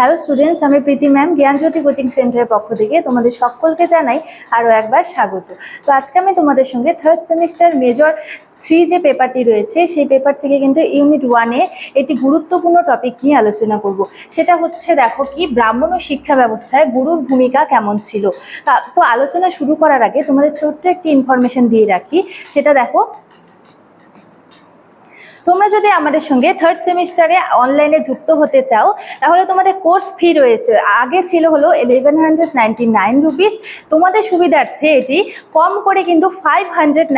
Hello students আমি প্রীতি ma'am জ্ঞানজ্যোতি coaching সেন্টারের পক্ষ থেকে তোমাদের সকলকে জানাই আরও একবার স্বাগত। তো আজকে আমি তোমাদের সঙ্গে থার্ড সেমিস্টার মেজর থ্রি যে পেপারটি রয়েছে, সেই পেপার থেকে কিন্তু ইউনিট ওয়ানে একটি গুরুত্বপূর্ণ টপিক নিয়ে আলোচনা করব। সেটা হচ্ছে দেখো কি, ব্রাহ্মণ শিক্ষা ব্যবস্থায় গুরুর ভূমিকা কেমন ছিল? তো আলোচনা শুরু করার আগে তোমাদের ছোট্ট একটি ইনফরমেশন দিয়ে রাখি। সেটা দেখো তোমরা যদি আমাদের সঙ্গে থার্ড সেমিস্টারে অনলাইনে যুক্ত হতে চাও, তাহলে তোমাদের কোর্স ফি রয়েছে। আগে ছিল হলো ইলেভেন হান্ড্রেড নাইন রুপিস তোমাদের সুবিধার্থে এটি কম করে কিন্তু ফাইভ হান্ড্রেড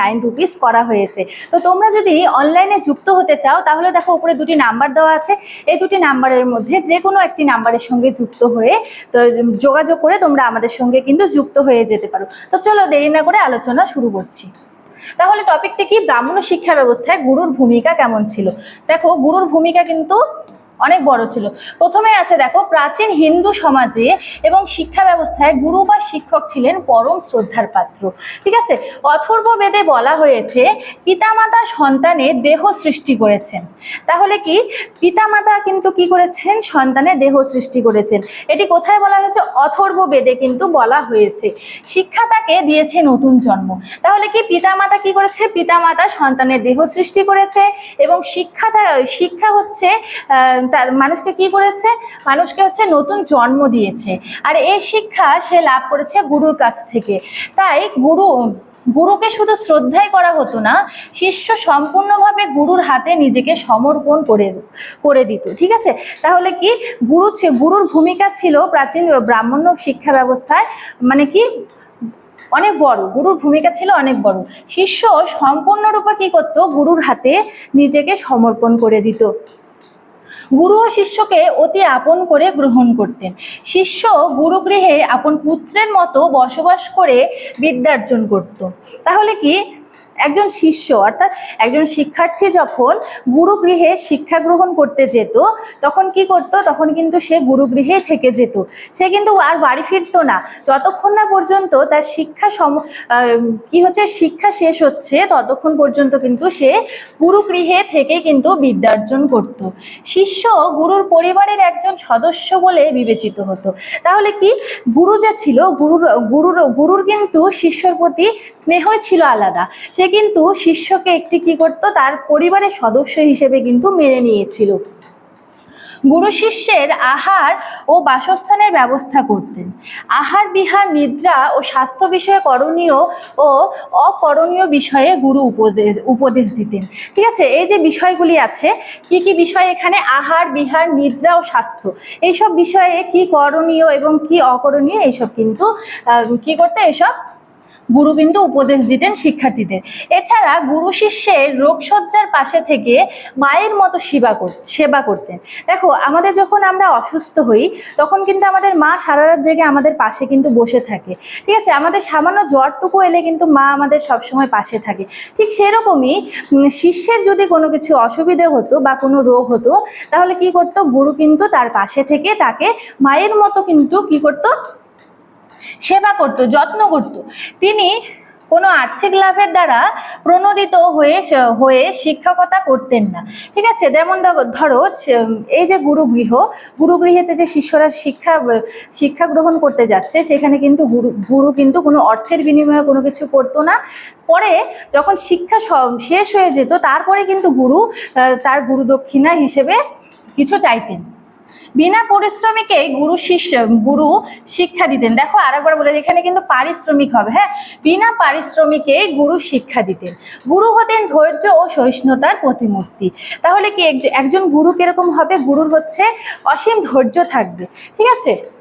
নাইন রুপিস করা হয়েছে। তো তোমরা যদি অনলাইনে যুক্ত হতে চাও, তাহলে দেখো উপরে দুটি নাম্বার দেওয়া আছে। এই দুটি নাম্বারের মধ্যে যে কোনো একটি নাম্বারের সঙ্গে যুক্ত হয়ে তো যোগাযোগ করে তোমরা আমাদের সঙ্গে কিন্তু যুক্ত হয়ে যেতে পারো। তো চলো দেরি না করে আলোচনা শুরু করছি। তাহলে টপিকটি কি? ব্রাহ্মণ শিক্ষা ব্যবস্থায় গুরুর ভূমিকা কেমন ছিল? দেখো গুরুর ভূমিকা কিন্তু অনেক বড় ছিল। প্রথমে আছে দেখো, প্রাচীন হিন্দু সমাজে এবং শিক্ষা ব্যবস্থায় গুরু বা শিক্ষক ছিলেন পরম শ্রদ্ধার পাত্র। ঠিক আছে? অথর্ব বেদে বলা হয়েছে, পিতামাতা সন্তানের দেহ সৃষ্টি করেছেন। তাহলে কি? পিতামাতা কিন্তু কি করেছেন? সন্তানের দেহ সৃষ্টি করেছেন। এটি কোথায় বলা হয়েছে? অথর্ব বেদে কিন্তু বলা হয়েছে। শিক্ষা তাকে দিয়েছে নতুন জন্ম। তাহলে কি পিতামাতা কি করেছে? পিতামাতা সন্তানের দেহ সৃষ্টি করেছে এবং শিক্ষা শিক্ষা হচ্ছে মানুষকে কি করেছে? মানুষকে হচ্ছে নতুন জন্ম দিয়েছে। আর এই শিক্ষা সে লাভ করেছে গুরুর কাছ থেকে। তাই গুরু, গুরুকে শুধু শ্রদ্ধাই করা হতো না, শিষ্য সম্পূর্ণভাবে গুরুর হাতে নিজেকে সমর্পণ করে করে দিত। ঠিক আছে? তাহলে কি গুরু গুরুর ভূমিকা ছিল প্রাচীন ব্রাহ্মণ্য শিক্ষা ব্যবস্থায় মানে কি? অনেক বড়, গুরুর ভূমিকা ছিল অনেক বড়। শিষ্য সম্পূর্ণরূপে কি করতো? গুরুর হাতে নিজেকে সমর্পণ করে দিত। গুরু ও শিষ্যকে অতি আপন করে গ্রহণ করতেন। শিষ্য গুরুগৃহে আপন পুত্রের মতো বসবাস করে বিদ্যার্জন করত। তাহলে কি একজন শিষ্য, অর্থাৎ একজন শিক্ষার্থী যখন গুরুগৃহে শিক্ষা গ্রহণ করতে যেত, তখন কি করত? তখন কিন্তু সে গুরুগৃহে থেকে যেত। সে কিন্তু আর বাড়ি ফিরতো না। যতক্ষণ না পর্যন্ত তার শিক্ষা সম কি হচ্ছে? শিক্ষা শেষ হচ্ছে, ততক্ষণ পর্যন্ত কিন্তু সে গুরুগৃহে থেকে কিন্তু বিদ্যার্জন করত। শিষ্য গুরুর পরিবারের একজন সদস্য বলে বিবেচিত হতো। তাহলে কি? গুরু যা ছিল, গুরুর গুরুর গুরুর কিন্তু শিষ্যর প্রতি স্নেহই ছিল আলাদা। সে কিন্তু শিষ্যকে একটি কি করতো? তার পরিবারের সদস্য হিসেবে কিন্তু মেনে নিয়েছিল। গুরু শিষ্যের আহার ও বাসস্থানের ব্যবস্থা করতেন। আহার, বিহার, নিদ্রা ও স্বাস্থ্য বিষয়ে করণীয় ও অকরণীয় বিষয়ে গুরু উপদেশ উপদেশ দিতেন। ঠিক আছে? এই যে বিষয়গুলি আছে, কি কি বিষয় এখানে? আহার, বিহার, নিদ্রা ও স্বাস্থ্য। এইসব বিষয়ে কি করণীয় এবং কি অকরণীয়? এইসব কিন্তু কি করতে? এসব গুরু কিন্তু উপদেশ দিতেন শিক্ষার্থীদের। এছাড়া গুরু শিষ্যের রোগসজ্জার পাশে থেকে মায়ের মতো সেবা কর, সেবা করতেন। দেখো, আমাদের যখন আমরা অসুস্থ হই, তখন কিন্তু আমাদের মা সারা রাত জেগে আমাদের পাশে কিন্তু বসে থাকে। ঠিক আছে? আমাদের সামান্য জ্বরটুকু এলে কিন্তু মা আমাদের সবসময় পাশে থাকে। ঠিক সেরকমই শিষ্যের যদি কোনো কিছু অসুবিধে হতো বা কোনো রোগ হতো, তাহলে কি করতো? গুরু কিন্তু তার পাশে থেকে তাকে মায়ের মতো কিন্তু কি করতো? সেবা করত, যত্ন করত। তিনি কোনো আর্থিক লাভের দ্বারা প্রণোদিত হয়ে হয়ে শিক্ষকতা করতেন না। ঠিক আছে? যেমন ধরো এই যে গুরুগৃহ গুরুগৃহেতে যে শিষ্যরা শিক্ষা শিক্ষা গ্রহণ করতে যাচ্ছে, সেখানে কিন্তু গুরু গুরু কিন্তু কোনো অর্থের বিনিময়ে কোনো কিছু করতো না। পরে যখন শিক্ষা শেষ হয়ে যেত, তারপরে কিন্তু গুরু তার গুরু দক্ষিণা হিসেবে কিছু চাইতেন। বিনা পরিশ্রমিকে গুরু শিষ্য গুরু শিক্ষা দিতেন। দেখো আরেকবার বলে, এখানে কিন্তু পারিশ্রমিক হবে হ্যাঁ? বিনা পারিশ্রমিকে গুরু শিক্ষা দিতেন। গুরু হতেন ধৈর্য ও সহিষ্ণুতার প্রতিমূর্তি। তাহলে কি একজ- একজন গুরু কীরকম হবে? গুরুর হচ্ছে অসীম ধৈর্য থাকবে, ঠিক আছে?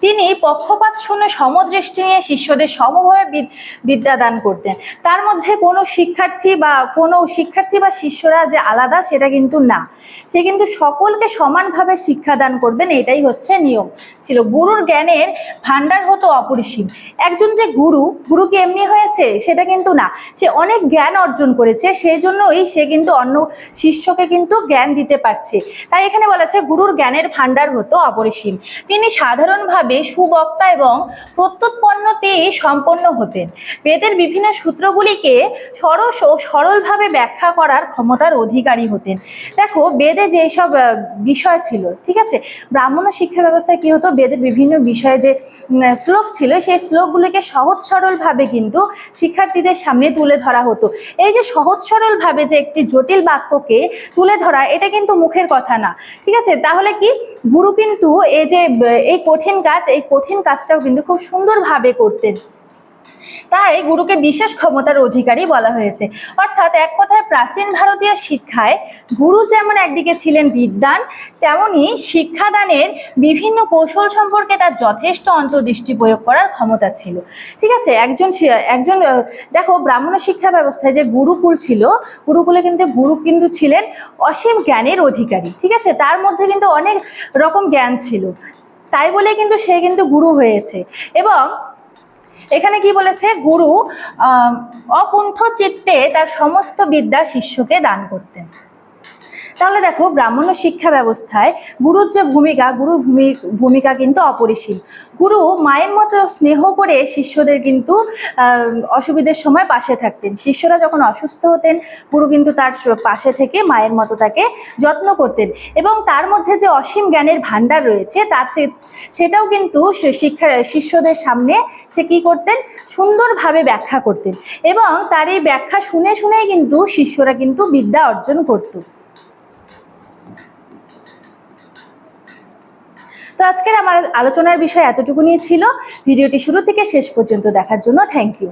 তিনি পক্ষপাত শূন্য সমদৃষ্টি নিয়ে শিষ্যদের সমভাবে বিদ- বিদ্যাদান করতেন। তার মধ্যে কোনো শিক্ষার্থী বা কোনো শিক্ষার্থী বা শিষ্যরা যে আলাদা, সেটা কিন্তু না। সে কিন্তু সকলকে সমানভাবে শিক্ষাদান করবেন, এটাই হচ্ছে নিয়ম। ছিল গুরুর জ্ঞানের ভাণ্ডার হতো অপরিসীম। একজন যে গুরু গুরু কি এমনি হয়েছে? সেটা কিন্তু না। সে অনেক জ্ঞান অর্জন করেছে সেই জন্যই সে কিন্তু অন্য শিষ্যকে কিন্তু জ্ঞান দিতে পারছে। তাই এখানে বলা আছে, গুরুর জ্ঞানের ভাণ্ডার হতো অপরিসীম। তিনি সাধারণ ভীষণভাবে সুবক্তা এবং প্রত্যুৎপন্নতে সম্পন্ন হতেন। বেদের বিভিন্ন সূত্রগুলিকে সরস ও সরলভাবে ব্যাখ্যা করার ক্ষমতার অধিকারী হতেন। দেখো, বেদে যেসব বিষয় ছিল, ঠিক আছে? ব্রাহ্মণ শিক্ষা ব্যবস্থায় কি হতো? বেদের বিভিন্ন বিষয়ে যে শ্লোক ছিল, সেই শ্লোকগুলিকে সহজ সরলভাবে কিন্তু শিক্ষার্থীদের সামনে তুলে ধরা হতো। এই যে সহজ সরলভাবে যে একটি জটিল বাক্যকে তুলে ধরা, এটা কিন্তু মুখের কথা না, ঠিক আছে? তাহলে কি? গুরু কিন্তু এই যে, এই কঠিন কাজ, এই কঠিন কাজটাও কিন্তু খুব সুন্দরভাবে করতেন। তাই গুরুকে বিশেষ ক্ষমতার অধিকারী বলা হয়েছে। অর্থাৎ এক কথায় প্রাচীন ভারতীয় শিক্ষায় গুরু যেমন একদিকে ছিলেন বিদ্যান তেমনি শিক্ষাদানের বিভিন্ন কৌশল সম্পর্কে তার যথেষ্ট অন্তর্দৃষ্টি প্রয়োগ করার ক্ষমতা ছিল। ঠিক আছে? একজন একজন দেখো ব্রাহ্মণ শিক্ষা ব্যবস্থায় যে গুরুকুল ছিল, গুরুকুলে কিন্তু গুরু কিন্তু ছিলেন অসীম জ্ঞানের অধিকারী। ঠিক আছে? তার মধ্যে কিন্তু অনেক রকম জ্ঞান ছিল। তাই বলে কিন্তু সে কিন্তু গুরু হয়েছে। এবং এখানে কি বলেছে? গুরু অকুণ্ঠ চিত্তে তার সমস্ত বিদ্যা শিষ্যকে দান করতেন। তাহলে দেখো ব্রাহ্মণ শিক্ষা ব্যবস্থায় গুরুর যে ভূমিকা, গুরুর ভূমি, ভূমিকা কিন্তু অপরিসীম। গুরু মায়ের মতো স্নেহ করে শিষ্যদের কিন্তু অসুবিধের সময় পাশে থাকতেন। শিষ্যরা যখন অসুস্থ হতেন, গুরু কিন্তু তার পাশে থেকে মায়ের মতো তাকে যত্ন করতেন। এবং তার মধ্যে যে অসীম জ্ঞানের ভাণ্ডার রয়েছে, তাতে সেটাও কিন্তু শিক্ষা, শিষ্যদের সামনে সে কী করতেন? সুন্দরভাবে ব্যাখ্যা করতেন। এবং তার এই ব্যাখ্যা শুনে শুনেই কিন্তু শিষ্যরা কিন্তু বিদ্যা অর্জন করত। তো আজকের আমার আলোচনার বিষয় এতটুকু নিয়ে ছিল। ভিডিওটি শুরু থেকে শেষ পর্যন্ত দেখার জন্য থ্যাংক ইউ